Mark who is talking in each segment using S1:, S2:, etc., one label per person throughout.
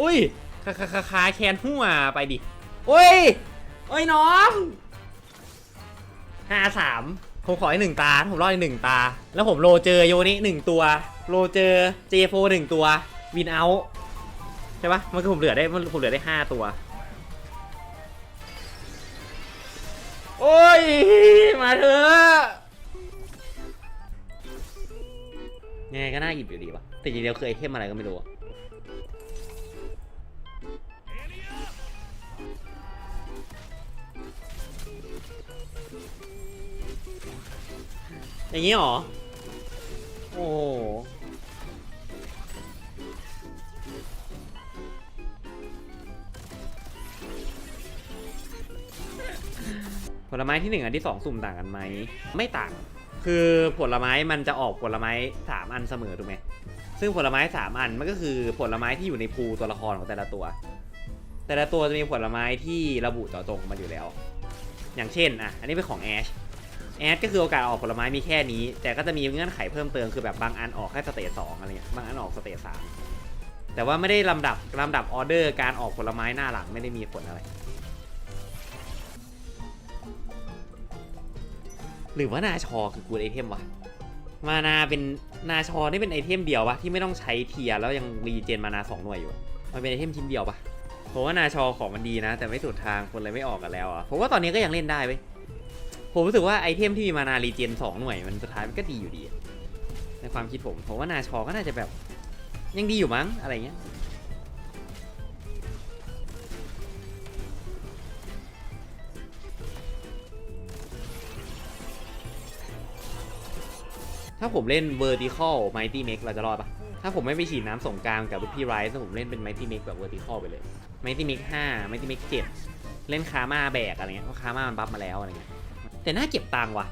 S1: อุ้ยคาคาคาคาแคนหัวไปดิอุ้ยโอ้ยน้องห้าสามผมขออีกหนึ่งตา ผมรอดอีกหนึ่งตา แล้วผมโลเจอโยนิหนึ่งตัว โลเจอเจโฟหนึ่งตัว วินเอาใช่ปะมันคือผมเหลือได้มันผมเหลือได้ห้าตัว โอ้ย มาเถอะยังไงก็น่าหยิบอยู่ดีวะแต่จริงๆแล้วคือไอเทมอะไรก็ไม่รู้อะ อย่างนี้หรอ โอ้โหผลไม้ที่หนึ่งอันที่สองสุ่มต่างกันไหมไม่ต่าง คือผลไม้มันจะออกผลไม้สามอันเสมอถูกไหมซึ่งผลไม้สามอันมันก็คือผลไม้ที่อยู่ในภูตัวละครของแต่ละตัว แต่ละตัวจะมีผลไม้ที่ระบุเจาะจงมาอยู่แล้ว อย่างเช่นอะอันนี้เป็นของแอช แอดก็คือโอกาสออกผลไม้มีแค่นี้ แต่ก็จะมีเงื่อนไขเพิ่มเติมคือแบบบางอันออกแค่สเตจสองอะไรเงี้ยบางอันออกสเตจสามแต่ว่าไม่ได้ลำดับลำดับออเดอร์การออกผลไม้หน้าหลังไม่ได้มีผลอะไร หรือว่านาชอคือกูดไอเทมวะมานาเป็นนาชอนี่เป็นไอเทมเดียวปะที่ไม่ต้องใช้เทียแล้วยังรีเจนมานาสองหน่วยอยู่มันเป็นไอเทมชิ้นเดียวปะผมว่านาชอของมันดีนะ แต่ไม่สุดทางคนเลยไม่ออกกันแล้วอะผมว่าตอนนี้ก็ยังเล่นได้เว้ย ผมรู้สึกว่าไอเทมที่มีมานารีเจนสองหน่วยมันสุดท้ายมันก็ดีอยู่ดี ในความคิดผมผมว่านาชอก็น่าจะแบบ ยังดีอยู่มั้งอะไรเงี้ยถ้าผมเล่น vertical mighty make เราจะรอดปะถ้าผมไม่ไปฉีดน้ำสงการกับพี่ไรส์ผมเล่นเป็น mighty make แบบ vertical ไปเลย mighty make 5 mighty make 7 เล่นคาม่าแบกอะไรเงี้ยเพราะคาม่ามันบัฟมาแล้วอะไรเงี้ย แต่น่าเก็บตังค์ว่ะ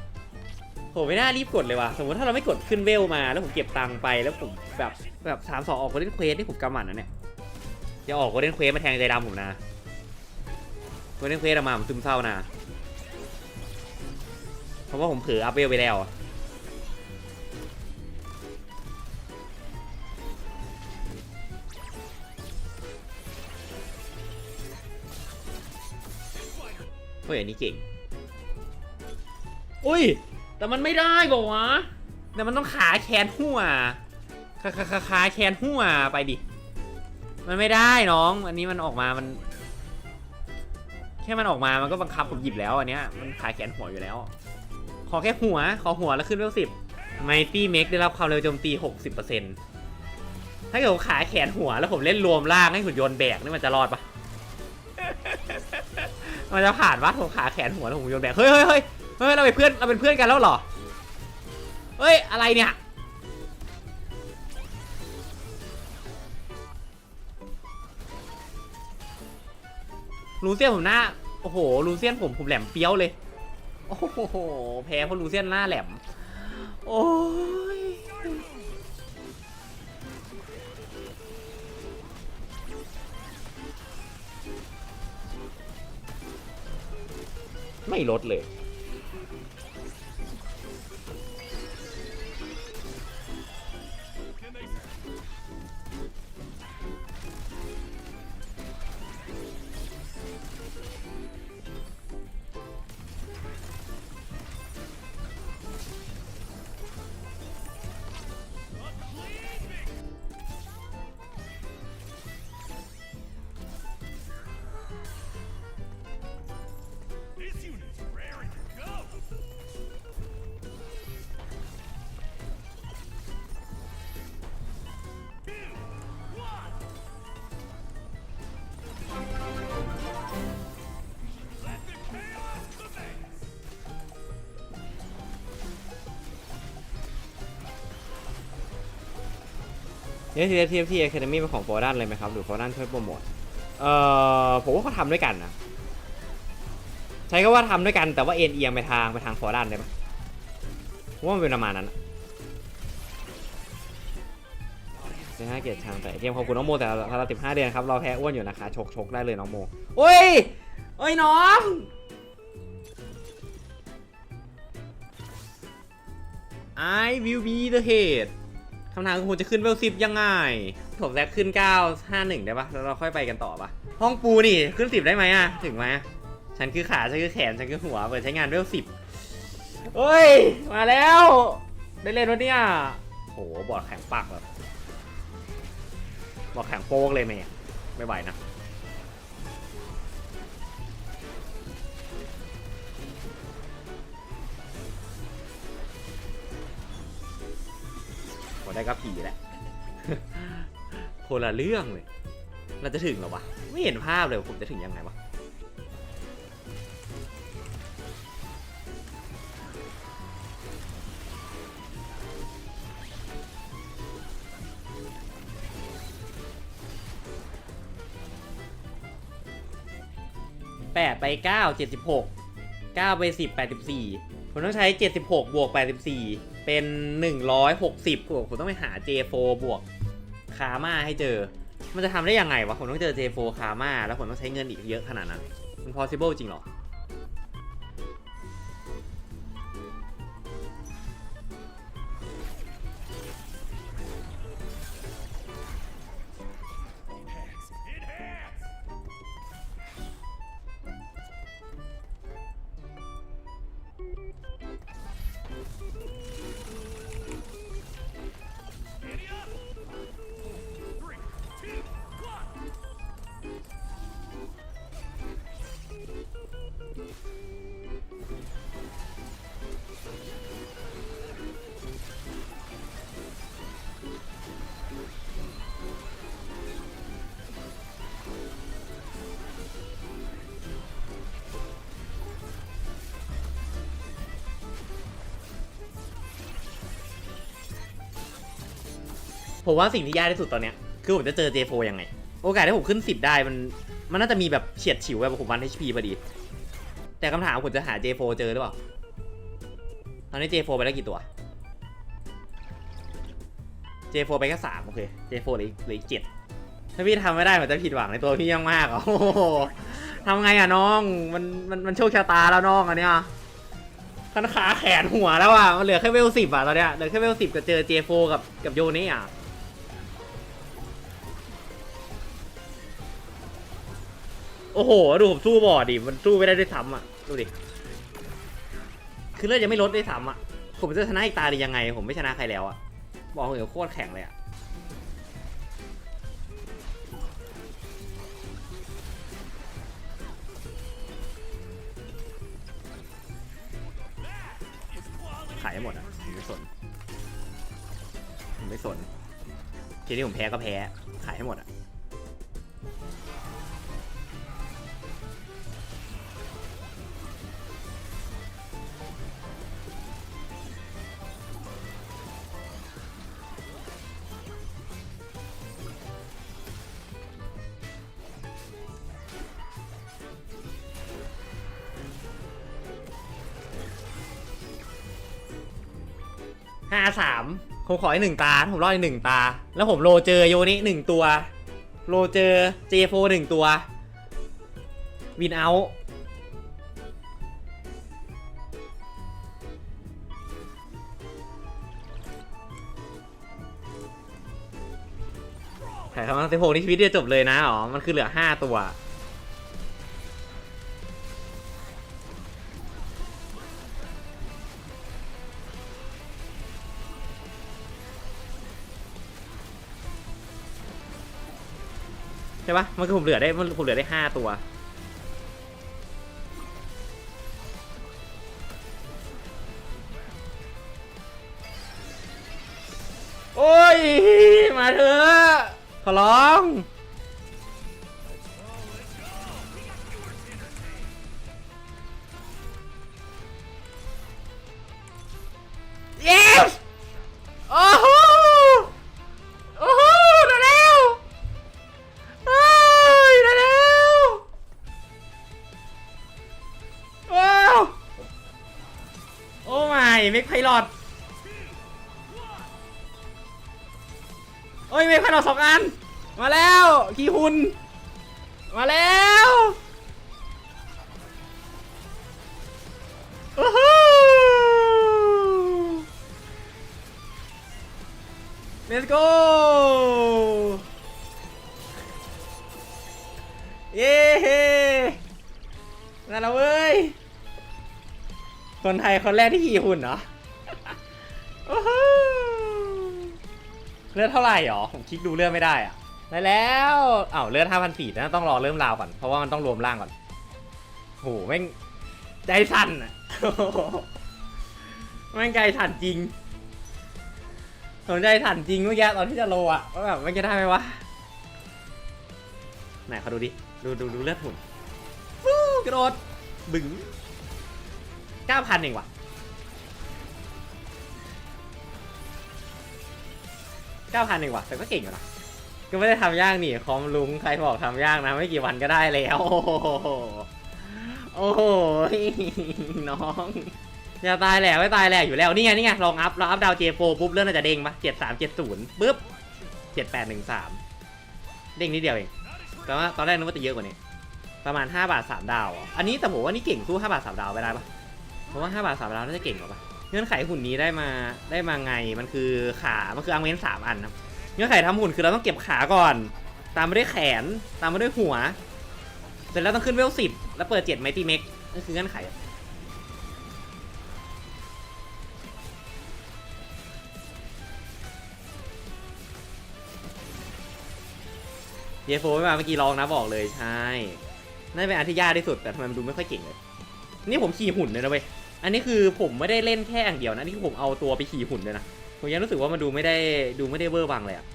S1: ผมไม่น่ารีบกดเลยว่ะสมมติถ้าเราไม่กดขึ้นเวลมา แล้วผมเก็บตังค์ไปแล้วผมแบบแบบสามสองออกโกลเด้นเควสที่ผมกำหมัดนะเนี่ยอย่าออกโกลเด้นเควสมาแทงใจดำผมนะโกลเด้นเควสออกมาผมซึมเศร้านะเพราะว่าผมเผลออัพเวลไปแล้วอะเฮ้ยอันนี้เก่ง อุ้ย แต่มันไม่ได้บอกวะแต่มันต้องขาแขนหัวขาขาขาขาแขนหัวไปดิ มันไม่ได้น้อง อันนี้มันออกมา มัน แค่มันออกมา มันก็บังคับผมหยิบแล้วอันเนี้ย มันขาแขนหัวอยู่แล้ว ขอแค่หัว ขอหัวแล้วขึ้นเวลสิบไมตี้เมกได้รับความเร็วโจมตี 60%ถ้าเกิดผมขาแขนหัวแล้วผมเล่นรวมล่างให้หุ่นยนต์แบกนี่มันจะรอดปะมันจะผ่านวะผมขาแขนหัวแล้วผมหุ่นยนต์แบก เฮ้ยเฮ้ยเฮ้ย เฮ้ยเราเป็นเพื่อนเราเป็นเพื่อนกันแล้วเหรอเฮ้ยอะไรเนี่ยลูเซียนผมหน้าโอ้โหลูเซียนผมผมแหลมเปี้ยวเลยโอ้โหแพ้เพราะลูเซียนหน้าแหลมโอ้ยไม่ลดเลย เนี่ยทีทีทีอคาเดมี่เป็นของโฟร์ดันเลยไหมครับหรือโฟร์ดันช่วยโปรโมทเอ่อผมว่าเขาทำด้วยกันนะใช้ก็ว่าทำด้วยกันแต่ว่าเอ็นเอียงไปทางไปทางฟอร์ดันได้ไหมผมว่ามันเป็นประมาณนั้นอะเซห้าเกียรติทางแต่เทียมขอบคุณน้องโมแต่เราเราติดห้าเดือนครับเราแพ้อ้วนอยู่นะคะชกชกได้เลยน้องโมโอ้ยโอ้ยน้อง I will be the head คำถามคือผมจะขึ้นเวลสิบยังไง ผมแซกขึ้นเก้าห้าหนึ่งได้ปะแล้วเราค่อยไปกันต่อปะห้องปูนี่ขึ้นสิบได้ไหมอะถึงไหมฉันคือขาฉันคือแขนฉันคือหัวเปิดใช้งานเวลสิบเฮ้ย มาแล้ว ได้เล่นวะเนี่ยโหบอดแข็งปากแบบบอดแข็งโป๊กเลยแม่ไม่ไหวนะ โหได้ก็ผีแหละคนละเรื่องเลยเราจะถึงหรอวะ ไม่เห็นภาพเลยผมจะถึงยังไงวะแปดไปเก้าเจ็ดสิบหก เก้าไปสิบแปดสิบสี่ผมต้องใช้เจ็ดสิบหกบวกแปดสิบสี่เป็นหนึ่งร้อยหกสิบผมต้องไปหา J4 บวกคาม่าให้เจอ มันจะทำได้ยังไงวะ ผมต้องเจอ J4 คาม่าแล้วผมต้องใช้เงินอีกเยอะขนาดนั้น มัน possible จริงหรอ ผมว่าสิ่งที่ยากที่สุดตอนเนี้ยคือผมจะเจอ J4 ยังไง โอกาสที่ผมขึ้น 10 ได้มันมันน่าจะมีแบบเฉียดฉิวแบบผมวัน HP พอดี แต่คำถามผมจะหา J4 เจอหรือเปล่าตอนนี้ J4 ไปได้กี่ตัว J4 ไปแค่สามโอเค J4 เหลืออีกเหลืออีกเจ็ดถ้าพี่ทำไม่ได้ผมจะผิดหวังในตัวพี่ยังมากอะโอ้โหทำไงอะน้องมันมันมันโชคชะตาแล้วน้องอันเนี้ยขันขาแขนหัวแล้วอะมันเหลือแค่เวลสิบอะตอนเนี้ยเหลือแค่เวลสิบก็เจอ J4 กับกับโยนี่อะ โอ้โห ดูผมสู้บอดดิ มันสู้ไม่ได้ด้วยซ้ำอะ ดูดิ คือเลือดยังไม่ลดด้วยซ้ำอะ ผมจะชนะอีกตาได้ยังไง ผมไม่ชนะใครแล้วอะ บอกเลยวโคตรแข็งเลยอะ ขายให้หมดอะผมไม่สน ผมไม่สน ทีนี้ผมแพ้ก็แพ้ ขายให้หมดอะ ห้าสามผมขออีกหนึ่งตา ผมรอดอีกหนึ่งตา แล้วผมโลเจอโยนี้หนึ่งตัว โลเจอเจโฟหนึ่งตัว วินเอาแต่คำว่าสิบหกนี่ชีวิตเดียวจบเลยนะ อ๋อ มันคือเหลือห้าตัว ช่ปะมันคือผมเหลือได้มันผมเหลือได้ห้าตัว โอ้ย มาเถอะขอร้อง yes โอ้โห เมกไพลอตโอ้ยเมกไพลอตสองอัน มาแล้วคีฮุน มาแล้วโอ้โห let's go เย้นั่นแล้วเว้ย คนไทยคนแรกที่ขี่หุ่นเหรอ เลือดเท่าไหร่หรอ ผมคลิกดูเลือดไม่ได้อะได้แล้วเอ้าเลือด5,400นะต้องรอเริ่มราวก่อน เพราะว่ามันต้องรวมร่างก่อนโหแม่งใจสั่นอะแม่งใจสั่นจริงสนใจสั่นจริงเมื่อกี้ตอนที่จะโลอะว่าแบบมันจะได้ไหมวะไหนเขาดูดิ ดูดูดูเลือดหุ่นฟูกระโดดบึ๋งเก้าพันเองว่ะ เก้าพันเองว่ะแต่ก็เก่งอยู่นะก็ไม่ได้ทำยากนี่คอมลุงใครบอกทำยากนะ ไม่กี่วันก็ได้แล้ว โอ้โหโอ้โหน้องอย่าตายแหละไม่ตายแหละอยู่แล้วนี่ไงนี่ไงลองอัพลองอัพดาวเจโฟปุ๊บเรื่องน่าจะเด้งปะเจ็ดสามเจ็ดศูนย์ปุ๊บเจ็ดแปดหนึ่งสามเด้งนิดเดียวเองแต่ว่าตอนแรกนึกว่าจะเยอะกว่านี้ประมาณ5บาท3ดาวอะอันนี้แต่ผมว่านี่เก่งสู้5บาท3ดาวไปได้ปะเพราะว่าบาท3ดาวน่าจะเก่งกว่าปะ เงื่อนไขหุ่นนี้ได้มาได้มาไงมันคือขา มันคืออังเวนสามอันครับเงื่อนไขทำหุ่นคือเราต้องเก็บขาก่อน ตามมาด้วยแขนตามมาด้วยหัว เสร็จแล้วต้องขึ้นเวลสิบแล้วเปิดเจ็ดไมตี้เม็กนั่นคือเงื่อนไขเยโฟไม่มาเมื่อกี้ลองนะบอกเลยใช่น่าจะเป็นอันที่ยากที่สุดแต่ทำไมมันดูไม่ค่อยเก่งเลย นี่ผมขี่หุ่นเลยนะเว้ย อันนี้คือผมไม่ได้เล่นแค่อย่างเดียวนะนี่คือผมเอาตัวไปขี่หุ่นเลยนะผมยังรู้สึกว่ามันดูไม่ได้ดูไม่ได้เวอร์วังเลยอะ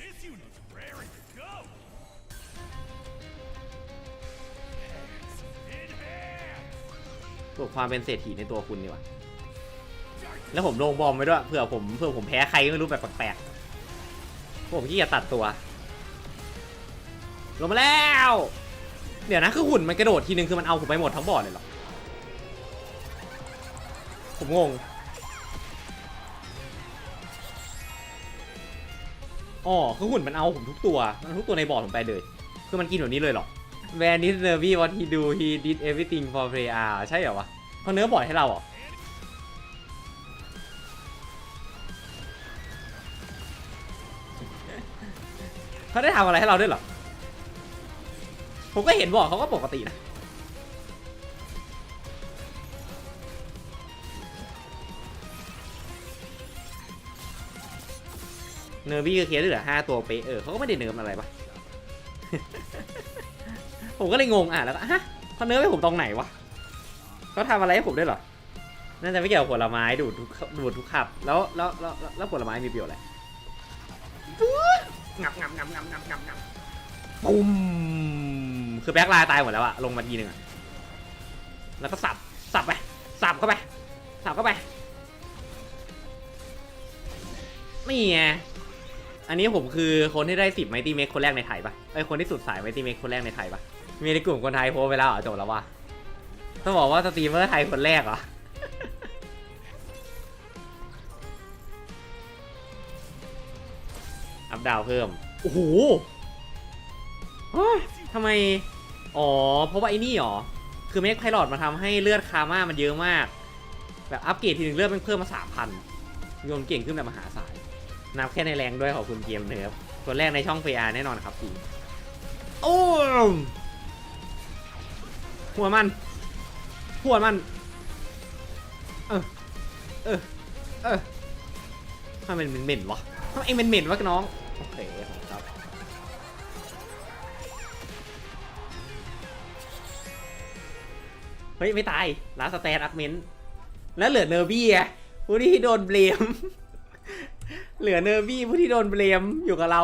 S2: This unit's raring to go. Enhance. Enhance.
S1: ปลุกความเป็นเศรษฐีในตัวคุณดีกว่า แล้วผมลงบอมไว้ด้วยเผื่อผมเผื่อผมแพ้ใครก็ไม่รู้แบบแปลกๆผมขี้เกียจตัดตัว ลงมาแล้ว เดี๋ยวนะคือหุ่นมันกระโดดทีนึงคือมันเอาผมไปหมดทั้งบอร์ดเลยเหรอ ผมงง อ๋อคือหุ่นมันเอาผมทุกตัวมันทุกตัวในบอร์ดผมไปเลย คือมันกินแบบนี้เลยเหรอ Van is nervy what he do he did everything for play R ใช่เหรอวะเขาเนื้อบอร์ดให้เราเหรอเขาได้ทำอะไรให้เราด้วยเหรอ ผมก็เห็นบอกเขาก็ปกตินะเนอร์บี้ก็เคลียร์ได้เหลือห้าตัวเป๊ะเออเขาก็ไม่ได้เนิร์ฟอะไรปะผมก็เลยงงอะแล้วก็ฮะเขาเนิร์ฟให้ผมตรงไหนวะเขาทำอะไรให้ผมด้วยเหรอน่าจะไม่เกี่ยวกับผลไม้ดูดทุกดูดทุกขับแล้วแล้วแล้วแล้วแล้วผลไม้มีประโยชน์อะไรงับงับงับงับงับงับงับปุ้ม คือแบ็คไลน์ตายหมดแล้วอะลงมาทีหนึ่งอะแล้วก็สับ สับไป สับเข้าไป สับเข้าไป นี่ไง อันนี้ผมคือคนที่ได้สิบไมตี้เมคคนแรกในไทยปะไอคนที่สุดสายไมตี้เมคคนแรกในไทยปะมีในกลุ่มคนไทยโพสไปแล้วเหรอจบแล้ววะต้องบอกว่าสตรีมเมอร์ไทยคนแรกเหรออัพดาวเพิ่ม โอ้โหทำไม อ๋อ เพราะว่าไอ้นี่หรอ คือเมกไพลอตมาทำให้เลือดคาม่ามันเยอะมาก แบบอัปเกรดทีหนึ่งเลือดมันเพิ่มมาสามพันโยนเก่งขึ้นแบบมหาศาล นับแค่ในแรงด้วยขอบคุณเกมเนิร์ฟตัวแรกในช่อง VR แน่นอนครับพี่โอ้มหัวมันหัวมัน เออ เออ เออทำไมมันเหม็นวะทำไมเองเป็นเหม็นๆวะน้อง โอเคครับ เฮ้ย ไม่ตายลาสแตนอัพเมนต์แล้วเหลือเนอร์บี้อะผู้ที่โดนเบลม เหลือเนอร์บี้ผู้ที่โดนเบลมอยู่กับเรา